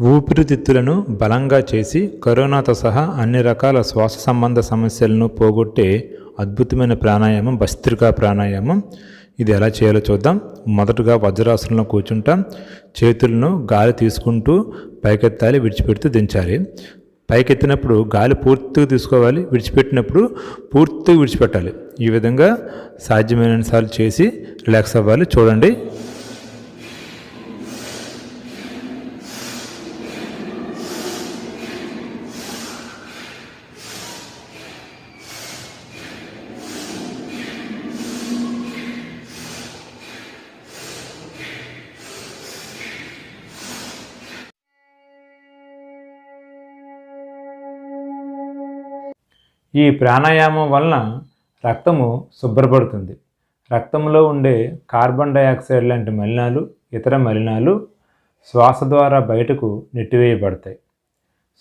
ఊపిరితిత్తులను బలంగా చేసి కరోనాతో సహా అన్ని రకాల శ్వాస సంబంధ సమస్యలను పోగొట్టే అద్భుతమైన ప్రాణాయామం భస్త్రికా ప్రాణాయామం. ఇది ఎలా చేయాలో చూద్దాం. మొదటగా వజ్రాసనంలో కూర్చుంటాం. చేతులను గాలి తీసుకుంటూ పైకెత్తాలి విడిచిపెడుతూ దించాలి. పైకెత్తినప్పుడు గాలి పూర్తిగా తీసుకోవాలి విడిచిపెట్టినప్పుడు పూర్తిగా విడిచిపెట్టాలి. ఈ విధంగా సాధ్యమైనసార్లు సార్లు చేసి రిలాక్స్ అవ్వాలి. చూడండి. ఈ ప్రాణాయామం వలన రక్తము శుభ్రపడుతుంది. రక్తంలో ఉండే కార్బన్ డయాక్సైడ్ లాంటి మలినాలు ఇతర మలినాలు శ్వాస ద్వారా బయటకు నెట్టివేయబడతాయి.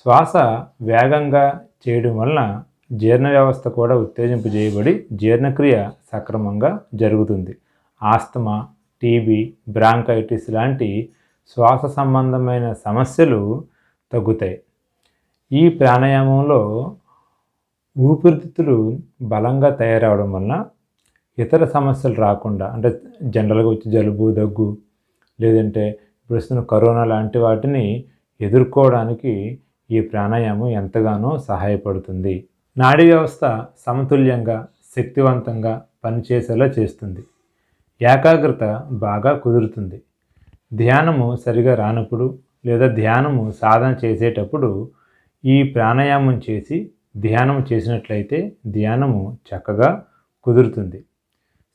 శ్వాస వేగంగా చేయడం వలన జీర్ణ వ్యవస్థ కూడా ఉత్తేజింపు చేయబడి జీర్ణక్రియ సక్రమంగా జరుగుతుంది. ఆస్తమా టీబీ బ్రాంకైటిస్ లాంటి శ్వాస సంబంధమైన సమస్యలు తగ్గుతాయి. ఈ ప్రాణాయామంలో ఊపిరితిత్తులు బలంగా తయారవడం వలన ఇతర సమస్యలు రాకుండా అంటే జనరల్గా వచ్చి జలుబు దగ్గు లేదంటే ఇప్పుడు వస్తున్న కరోనా లాంటి వాటిని ఎదుర్కోవడానికి ఈ ప్రాణాయామం ఎంతగానో సహాయపడుతుంది. నాడీ వ్యవస్థ సమతుల్యంగా శక్తివంతంగా పనిచేసేలా చేస్తుంది. ఏకాగ్రత బాగా కుదురుతుంది. ధ్యానము సరిగా రానప్పుడు లేదా ధ్యానము సాధన చేసేటప్పుడు ఈ ప్రాణాయామం చేసి ధ్యానం చేసినట్లయితే ధ్యానము చక్కగా కుదురుతుంది.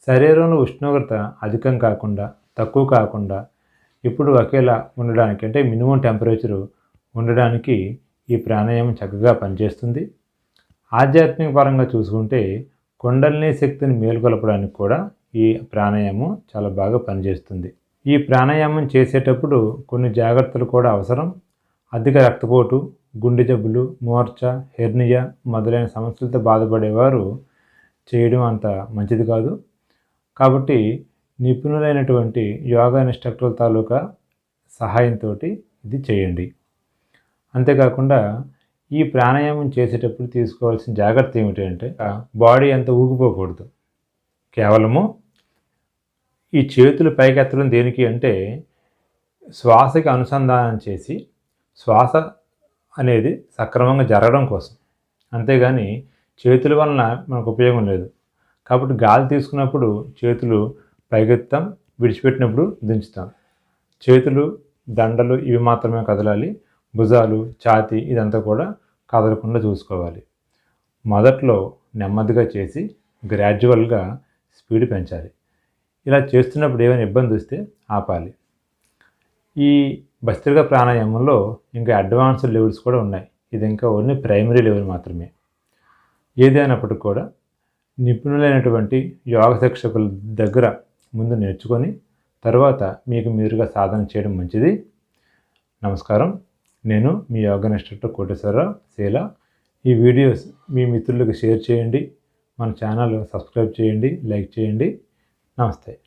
శరీరంలో ఉష్ణోగ్రత అధికం కాకుండా తక్కువ కాకుండా ఇప్పుడు ఒకేలా ఉండడానికి అంటే మినిమం టెంపరేచరు ఉండడానికి ఈ ప్రాణాయామం చక్కగా పనిచేస్తుంది. ఆధ్యాత్మిక పరంగా చూసుకుంటే కుండలిని శక్తిని మేలుకొలపడానికి కూడా ఈ ప్రాణాయామం చాలా బాగా పనిచేస్తుంది. ఈ ప్రాణాయామం చేసేటప్పుడు కొన్ని జాగ్రత్తలు కూడా అవసరం. అధిక రక్తపోటు గుండె జబ్బులు మోర్చ హెర్నియా మొదలైన సమస్యలతో బాధపడేవారు చేయడం అంత మంచిది కాదు. కాబట్టి నిపుణులైనటువంటి యోగా ఇన్స్ట్రక్టర్ల తాలూకా సహాయంతో ఇది చేయండి. అంతేకాకుండా ఈ ప్రాణాయామం చేసేటప్పుడు తీసుకోవాల్సిన జాగ్రత్త ఏమిటంటే బాడీ అంత ఊగిపోకూడదు. కేవలము ఈ చేతులు పైకెత్తడం దేనికి అంటే శ్వాసకి అనుసంధానం చేసి శ్వాస అనేది సక్రమంగా జరగడం కోసం. అంతేగాని చేతుల వలన మనకు ఉపయోగం లేదు. కాబట్టి గాలి తీసుకున్నప్పుడు చేతులు పైకెత్తాం విడిచిపెట్టినప్పుడు దించుతాం. చేతులు దండలు ఇవి మాత్రమే కదలాలి. భుజాలు ఛాతీ ఇదంతా కూడా కదలకుండా చూసుకోవాలి. మొదట్లో నెమ్మదిగా చేసి గ్రాడ్యువల్గా స్పీడ్ పెంచాలి. ఇలా చేస్తున్నప్పుడు ఏమైనా ఇబ్బంది వస్తే ఆపాలి. ఈ భస్త్రిక ప్రాణాయామంలో ఇంకా అడ్వాన్స్డ్ లెవెల్స్ కూడా ఉన్నాయి. ఇది ఇంకా ఓన్లీ ప్రైమరీ లెవెల్ మాత్రమే. ఏదైనప్పటికీ కూడా నిపుణులైనటువంటి యోగ శిక్షకుల దగ్గర ముందు నేర్చుకొని తర్వాత మీకు మీరుగా సాధన చేయడం మంచిది. నమస్కారం. నేను మీ యోగా ఇన్స్ట్రక్టర్ కోటేశ్వరరావు శీల. ఈ వీడియోస్ మీ మిత్రులకు షేర్ చేయండి. మన ఛానల్ సబ్స్క్రైబ్ చేయండి లైక్ చేయండి. నమస్తే.